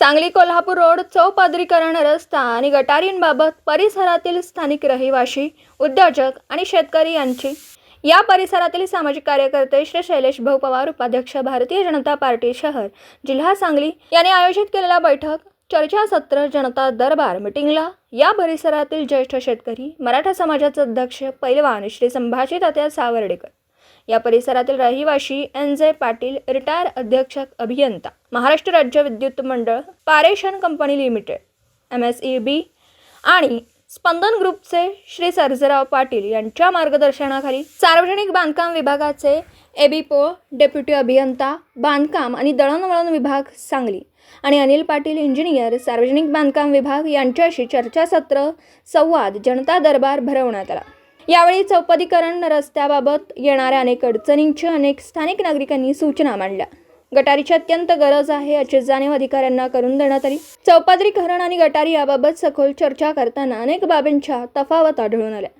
Sangli Kolhapur road चौपदरीकरण रस्ता आणि गटारींबाबत परिसरातील स्थानिक रहिवासी उद्योजक आणि शेतकरी यांची. या परिसरातील सामाजिक कार्यकर्ते श्री शैलेश भाऊ पवार उपाध्यक्ष भारतीय जनता पार्टी शहर जिल्हा सांगली यांनी आयोजित केलेला बैठक चर्चासत्र जनता दरबार मिटिंगला. या परिसरातील ज्येष्ठ शेतकरी मराठा समाजाचे अध्यक्ष पैलवान श्री संभाजी तात्या सावर्डेकर. या परिसरातील रहिवाशी एन जे पाटील रिटायर अध्यक्षक अभियंता महाराष्ट्र राज्य विद्युत मंडळ पारेषण company limited M S E B आणि स्पंदन ग्रुपचे श्री सर्जराव पाटील यांच्या मार्गदर्शनाखाली सार्वजनिक बांधकाम विभागाचे एबीपो डेप्युटी अभियंता बांधकाम आणि दळणवळण विभाग सांगली आणि अनिल पाटील इंजिनियर सार्वजनिक बांधकाम विभाग यांच्याशी चर्चासत्र संवाद जनता दरबार भरवण्यात आला. यावेळी चौपदीकरण रस्त्याबाबत येणाऱ्या अनेक अडचणींची अनेक स्थानिक नागरिकांनी सूचना मांडल्या. गटारीची अत्यंत गरज आहे याची जाणीव अधिकाऱ्यांना करून देण्यात आली. चौपदरीकरण आणि गटारी याबाबत सखोल चर्चा करताना अनेक बाबींच्या तफावत आढळून आल्या.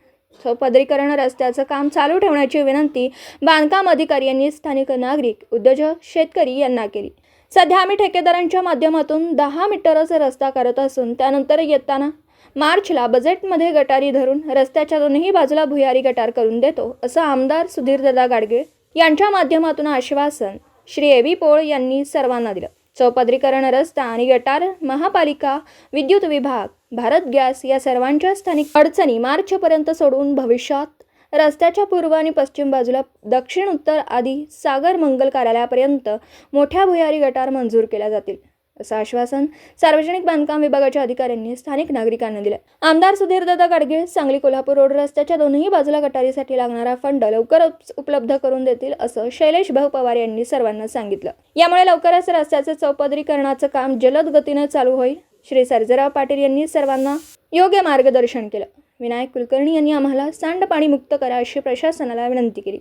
चौपदरीकरण रस्त्याचं काम चालू ठेवण्याची विनंती बांधकाम अधिकारी यांनी स्थानिक नागरिक उद्योजक शेतकरी यांना केली. सध्या आम्ही ठेकेदारांच्या माध्यमातून दहा मीटरचा रस्ता करत असून त्यानंतर येताना मार्चला बजेटमध्ये गटारी धरून रस्त्याच्या दोन्ही बाजूला भुयारी गटार करून देतो असं आमदार सुधीरदादा गाडगे यांच्या माध्यमातून आश्वासन श्री एबी पोळ यांनी सर्वांना दिलं. चौपदरीकरण रस्ता आणि गटार महापालिका विद्युत विभाग भारत गॅस या सर्वांच्या स्थानिक अडचणी मार्चपर्यंत सोडून भविष्यात रस्त्याच्या पूर्व आणि पश्चिम बाजूला दक्षिण उत्तर आदी सागर मंगल कार्यालयापर्यंत मोठ्या भुयारी गटार मंजूर केल्या जातील. असं आश्वासन सार्वजनिक बांधकाम विभागाच्या अधिकाऱ्यांनी स्थानिक नागरिकांना दिलं. आमदार सुधीरदादा गाडगे सांगली कोल्हापूर रोड रस्त्याच्या दोन्ही बाजूला गटारीसाठी लागणारा फंड लवकरच उपलब्ध करून देतील असं शैलेश भाऊ पवार यांनी सर्वांना सांगितलं. यामुळे लवकरच रस्त्याचं चौपदरीकरणाचं काम जलद गतीनं चालू होईल. श्री सर्जराव पाटील यांनी सर्वांना योग्य मार्गदर्शन केलं. विनायक कुलकर्णी यांनी आम्हाला सांडपाणी मुक्त करा अशी प्रशासनाला विनंती केली.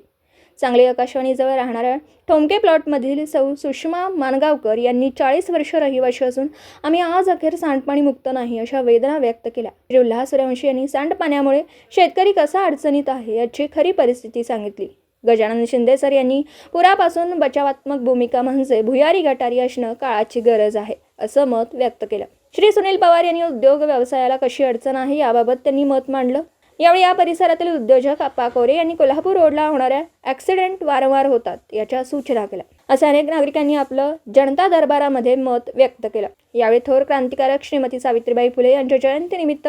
सांगली आकाशवाणीजवळ राहणाऱ्या ठोमके प्लॉटमधील सौ सुषमा मानगावकर यांनी चाळीस वर्ष रहिवाशी असून आम्ही आज अखेर सांडपाणी मुक्त नाही अशा वेदना व्यक्त केल्या. श्री उल्हास सूर्यवंशी यांनी सांडपाण्यामुळे शेतकरी कसा अडचणीत आहे याची खरी परिस्थिती सांगितली. गजानन शिंदे सर यांनी पुरापासून बचावात्मक भूमिका म्हणजे भुयारी गटारी असणं काळाची गरज आहे असं मत व्यक्त केलं. श्री सुनील पवार यांनी उद्योग व्यवसायाला कशी अडचण आहे याबाबत त्यांनी मत मांडलं. यावेळी या परिसरातील उद्योजक अप्पा कोरे यांनी कोल्हापूर रोडला होणाऱ्या ॲक्सिडेंट वारंवार होतात याच्या सूचना केल्या. असे अनेक नागरिकांनी आपलं जनता दरबारामध्ये मत व्यक्त केलं. यावेळी थोर क्रांतिकारक श्रीमती सावित्रीबाई फुले यांच्या जयंतीनिमित्त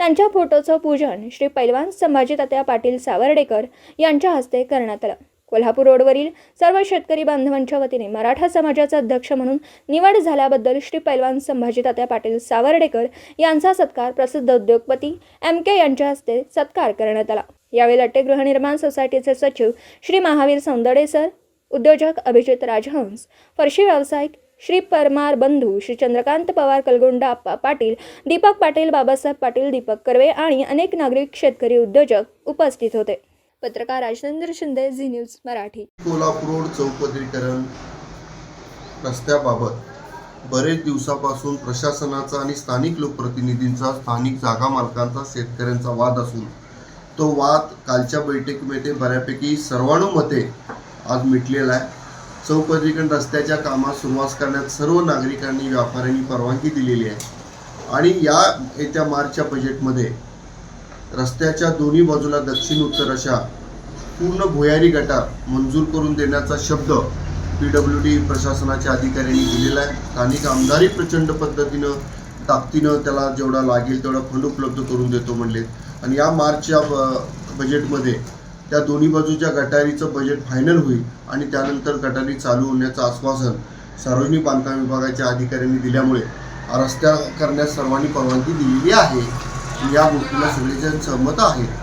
त्यांच्या फोटोचं पूजन श्री पैलवान संभाजी तात्या पाटील सावर्डेकर यांच्या हस्ते करण्यात आलं. कोल्हापूर रोडवरील सर्व शेतकरी बांधवांच्या वतीने मराठा समाजाचा अध्यक्ष म्हणून निवड झाल्याबद्दल श्री पैलवान संभाजी तात्या पाटील सावर्डेकर यांचा सत्कार प्रसिद्ध उद्योगपती एम के यांच्या हस्ते सत्कार करण्यात आला. यावेळी लट्टे गृहनिर्माण सोसायटीचे सचिव श्री महावीर सौंदडे सर उद्योजक अभिजित राजहंस फरशी व्यावसायिक श्री परमार बंधू श्री चंद्रकांत पवार कलगोंडा अप्पा पाटील दीपक पाटील बाबासाहेब पाटील दीपक कर्वे आणि अनेक नागरिक शेतकरी उद्योजक उपस्थित होते. पत्रकार Rajendra Shinde Zee News Marathi. Kolhapur road चौपदरीकरण रस्त्याबाबत बरेच दिवसापासून प्रशासनाचा आणि स्थानिक लोकप्रतिनिधींचा स्थानिक जागा मालकांचा शेतकऱ्यांचा वाद असून तो वाद कालच्या बैठकीमध्ये बऱ्यापैकी सर्वानुमते आज मिटलेला आहे. चौपदरीकरण रस्त्याच्या कामास सुरुवात करण्यात सर्व नागरिकांनी व्यापाऱ्यांनी परवानगी दिलेली आहे. आणि या येत्या मार्चच्या बजेटमध्ये रस्त्याच्या दोन्ही बाजूला दक्षिण उत्तर अशा पूर्ण भुयारी गटार मंजूर करून देण्याचा शब्द पी डब्ल्यू डी प्रशासनाच्या अधिकाऱ्यांनी दिलेला आहे. स्थानिक आमदारही प्रचंड पद्धतीनं ताकदीनं त्याला जेवढा लागेल तेवढा फंड उपलब्ध करून देतो म्हणले. आणि या मार्चच्या ब- बजेटमध्ये त्या दोन्ही बाजूच्या गटारीचं बजेट फायनल होईल आणि त्यानंतर गटारी चालू होण्याचं आश्वासन सार्वजनिक बांधकाम विभागाच्या अधिकाऱ्यांनी दिल्यामुळे रस्त्या करण्यास सर्वांनी परवानगी दिलेली आहे. या गोष्टीला सगळेजण सहमत आहेत